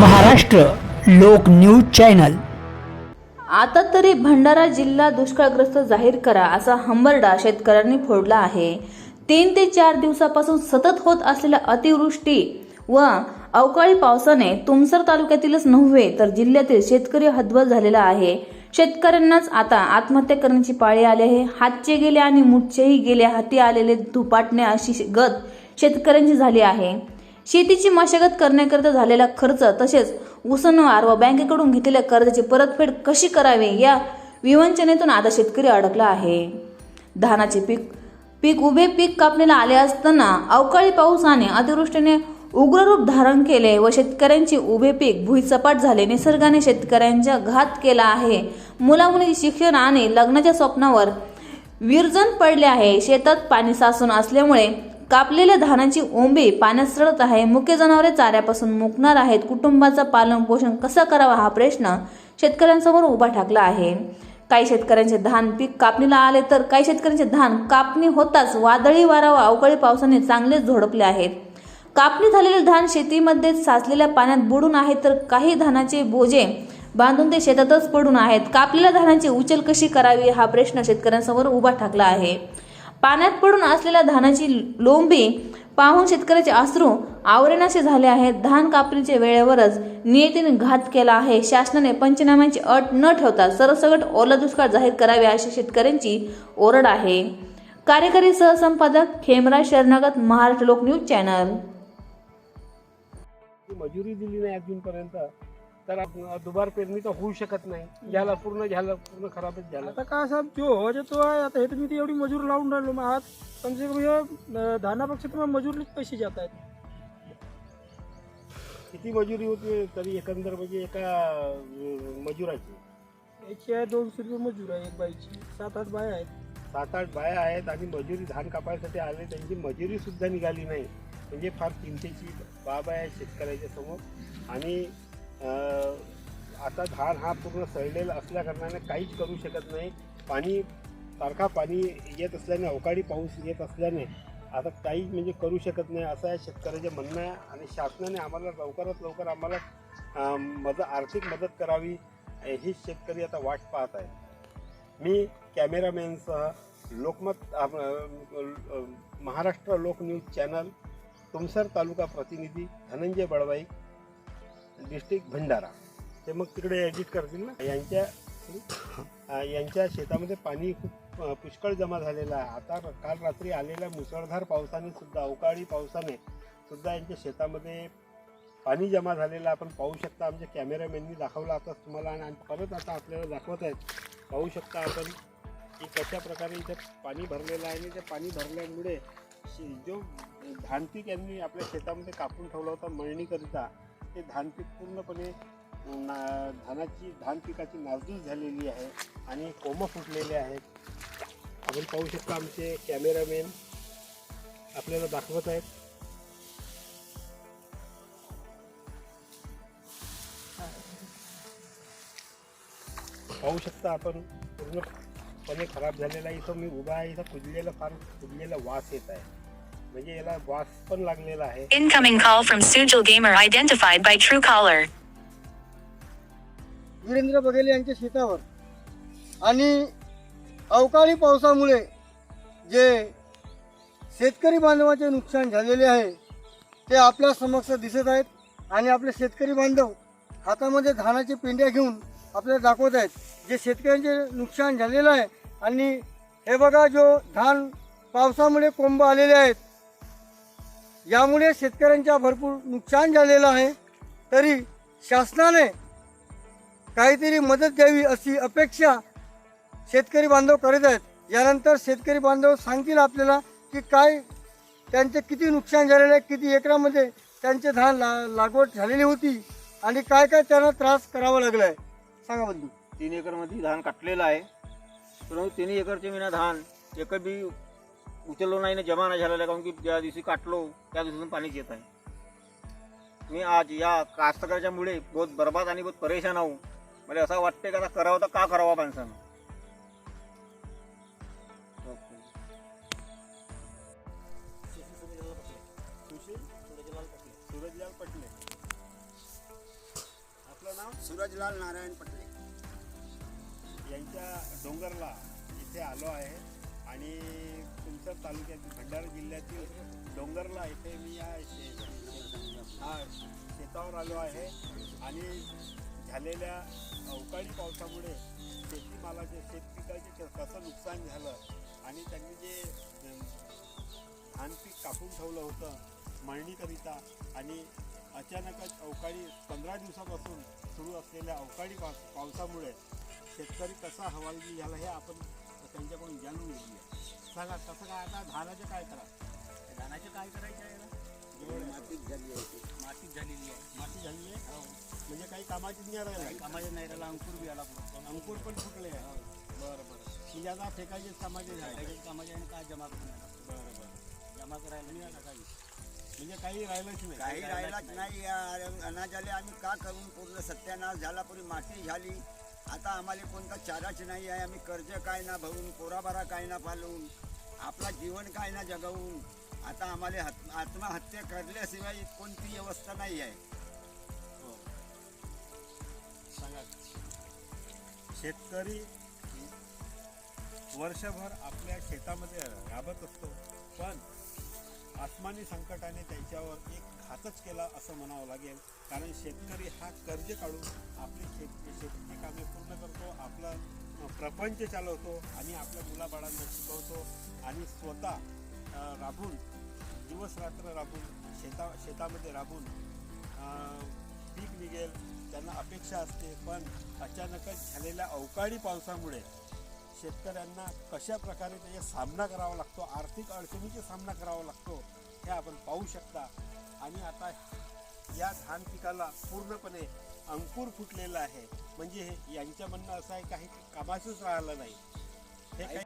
महाराष्ट्र लोक news channel. आता तरी भंडारा जिल्हा दुष्काळग्रस्त जाहीर करा असा हंबरडा शेतकऱ्यांनी फोडला आहे. तीन ते चार दिवसापासून सतत होत असलेल्या अतिवृष्टी व अवकाळी पावसाने तुमसर तालुक्यातीलच नव्हे तर जिल्ह्यातील शेतकरी हदबल झालेला आहे. शेतकऱ्यांनाच आता आत्महत्या करण्याची पाळी आली आहे. हातचे गेले आणि मुठचेही गेले हाती आलेले धुपाटणे अशी गत शेतकऱ्यांची झाली आहे. शेतीची मशागत करण्याकरिता झालेला खर्च तसेच उसनवार व बँकेकडून घेतलेल्या कर्जाची परतफेड कशी करावी या विवंचनेतून आता शेतकरी अडकला आहे. धानाचे पीक पीक उभे पीक कापणीला आले असताना अवकाळी पावसाने अतिवृष्टीने उग्र रूप धारण केले व शेतकऱ्यांचे उभे पीक भुईसपाट झाले. निसर्गाने शेतकऱ्यांचा घात केला आहे. मुलामुली शिक्षण आणि लग्नाच्या स्वप्नावर विरजन पडले आहे. शेतात पाणी साचून असल्यामुळे कापलेल्या धानाची ओंबी पाण्यात सडत आहे. मुख्य जनावरे चाऱ्यापासून मुकणार आहेत. कुटुंबाचा पालन पोषण कसा करावा हा प्रश्न शेतकऱ्यांसमोर उभा ठाकला आहे. काही शेतकऱ्यांचे धान पीक कापणीला आले तर काही शेतकऱ्यांचे धान कापणी होताच वादळी वारा व अवकाळी पावसाने चांगलेच झोडपले आहेत. कापणी झालेले धान शेतीमध्ये साचलेल्या पाण्यात बुडून आहे तर काही धानाचे बोजे बांधून ते शेतातच पडून आहेत. कापलेल्या धानाची उचल कशी करावी हा प्रश्न शेतकऱ्यांसमोर उभा ठाकला आहे. पाण्यात पडून असलेल्या धानाची लोंबी पाहून शेतकऱ्याचे अश्रू आवरेनासे झाले आहेत. धान कापणीच्या वेळेवरच नियतीने घात केला आहे. शासनाने पंचनाम्यांची अट न ठेवता सरसगट ओला दुष्काळ जाहीर करावे अशी शेतकऱ्यांची ओरड आहे. कार्यकारी सहसंपादक खेमराज शरणागत महाराष्ट्र लोक न्यूज चॅनल. मजुरी दिली नाही अजूनपर्यंत. तर दुबार पेरणी तर होऊ शकत नाही. ज्याला पूर्ण झालं पूर्ण खराबच झालं. आता काय साहेब जो हो तो आहे आता हे तुम्ही ती एवढी मजूर लावून राहिलो मग आज. कम से कम धानापेक्षा तुम्हाला मजुरीच पैसे जात आहेत. किती मजुरी होती तरी एकंदर म्हणजे एका मजुराची? एकशे आहे दोनशे रुपये मजूर आहे एक बाईची. सात आठ बाया आहेत. सात आठ बाया आहेत आणि मजुरी धान कापायसाठी आले त्यांची मजुरी सुद्धा निघाली नाही. म्हणजे फार चिंतेची बाब आहे शेतकऱ्याच्या समोर. आणि आता धान हा पूर्ण सडलेला असल्या कारणाने काहीच करू शकत नाही. पाणी सारखा पाणी येत असल्याने अवकाळी पाऊस येत असल्याने आता काही म्हणजे करू शकत नाही असं आहे शेतकऱ्याचं म्हणणं आहे आणि शासनाने आम्हाला लवकरात लवकर आम्हाला अं, मदत आर्थिक मदत करावी हीच शेतकरी आता वाट पाहत आहे. मी कॅमेरामॅनसह लोकमत महाराष्ट्र लोक न्यूज चॅनल तुमसर तालुका प्रतिनिधी धनंजय बळवाई डिस्ट्रिक्ट भंडारा. ते मग तिकडे एडिट करतील ना. यांच्या यांच्या शेतामध्ये पाणी खूप पुष्कळ जमा झालेलं आहे. आता काल रात्री आलेल्या मुसळधार पावसाने सुद्धा अवकाळी पावसाने सुद्धा यांच्या शेतामध्ये पाणी जमा झालेलं आपण पाहू शकता आमच्या कॅमेरामॅननी दाखवलं आता तुम्हाला आणि परत आता आपल्याला दाखवत आहेत. पाहू शकता आपण की कशा प्रकारे इथे पाणी भरलेलं आहे आणि ते पाणी भरल्यामुळे शे- जो धानपीक यांनी आपल्या शेतामध्ये कापून ठेवला होता मळणीकरिता ते धानपीक पूर्णपणे ना धानाची धान पिकाची नासधूस झालेली आहे आणि कोमं फुटलेले आहेत. आपण पाहू शकता आमचे कॅमेरामॅन आपल्याला दाखवत आहेत. पाहू शकता आपण पूर्णपणे खराब झालेला आहे. इथं मी उभा आहे इथं कुजलेला फार कुजलेला वास येत आहे. म्हणजे याला वास पण लागलेला आहे. Incoming call from Sujal Gamer identified by Truecaller. Virendra Baghele यांच्या शेतावर. आणि अवकाळी पावसामुळे जे शेतकरी बांधवाचे नुकसान झालेले आहे ते आपल्या समक्ष दिसत आहेत आणि आपले शेतकरी बांधव हातामध्ये धानाचे पेंड्या घेऊन आपल्याला दाखवत आहेत. जे शेतकऱ्यांचे नुकसान झालेलं आहे आणि हे बघा जो धान पावसामुळे कोंब आलेले आहेत यामुळे शेतकऱ्यांच्या भरपूर नुकसान झालेलं आहे. तरी शासनाने काहीतरी मदत द्यावी अशी अपेक्षा शेतकरी बांधव करीत आहेत. यानंतर शेतकरी बांधव सांगतील आपल्याला की काय त्यांचे किती नुकसान झालेलं आहे किती एकरामध्ये त्यांचे धान ला लागवड झालेली होती आणि काय काय त्यांना त्रास करावा लागला आहे. सांगा बंधू. तीन एकरमध्ये धान काटलेलं आहे. परंतु तीन एकरचे विना धान एक बी उचललो नाही ना जमा नाही झालेलं कारण की ज्या दिवशी काटलो त्या दिवसातून पाणीच येत आहे. मी आज या कास्तकाराच्यामुळे बहुत बरबाद आणि बहुत परेशान आहो. मला असं वाटते का आता करावं तर का करावं माणसानं? सूरजलाल पटले. आपलं नाव? सूरजलाल नारायण पटले. यांच्या डोंगरला इथे आलो आहे. आणि तुमचं तालुक्यातील भंडारा जिल्ह्यातील डोंगरला इथे मी या शे- हा शेतावर आलो आहे. आणि झालेल्या अवकाळी पावसामुळे शेतीमालाचे शेतपिकाचे कसं नुकसान झालं आणि त्यांनी जे अम, धान पीक कापून ठेवलं होतं मळणीकरिता आणि अचानकच अवकाळी पंधरा दिवसापासून सुरू असलेल्या अवकाळी पावसामुळे शेतकरी कसा हवालदिल झाला हे आपण त्यांच्याकडून जाणून घेऊया. सांगा कसं काय आता धानाचे काय करा? धानाचे काय करायचे आहे ना? मातीत झाली होती मातीच झालेली आहे. माती झाली आहे? म्हणजे काही कामाची नाही राहिलं. कामाच्या नाही राहिला अंकुर बी आला पुढं. अंकुर पण फुटले आहे. बरं बरं. म्हणजे आता फेकायचे कामाचे झाले. काही कामाच्या आहे काय जमा करून. बरं बरं. जमा करायला आणि आता काही. म्हणजे काही राहिलंच नाही. काही राहिलाच नाही. या अनाजाले आम्ही का करून पूर्ण सत्यानाश झाला? पुरी माती झाली. आता आम्हाला कोणता चाराच नाही आहे आम्ही कर्ज काय ना भरून कोराबारा काय ना पालून आपला जीवन काय ना जगवून आता आम्हाला हत- आत्महत्या करल्याशिवाय कोणती व्यवस्था नाही आहे हो. सांगा शेतकरी वर्षभर आपल्या शेतामध्ये राबत असतो पण आसमानी संकटाने त्याच्यावर एक घातच केला असं म्हणावं लागेल. कारण शेतकरी हा कर्ज काढून आपली शेत शेतीची कामे पूर्ण करतो आपला प्रपंच चालवतो आणि आपल्या मुलाबाळांना शिकवतो आणि स्वतः राबून दिवस रात्र राबून शेता शेतामध्ये राबून पीक निघेल त्यांना अपेक्षा असते. पण अचानकच झालेल्या अवकाळी पावसामुळे शेतकऱ्यांना कशा प्रकारे त्याचा सामना करावा लागतो आर्थिक अडचणीचा सामना करावा लागतो हे आपण पाहू शकता. आणि आता या धान पिकाला पूर्णपणे अंकुर फुटलेलं आहे. म्हणजे हे यांच्या म्हणणं असं आहे काही कामाचंच राहिलं नाही. हे काही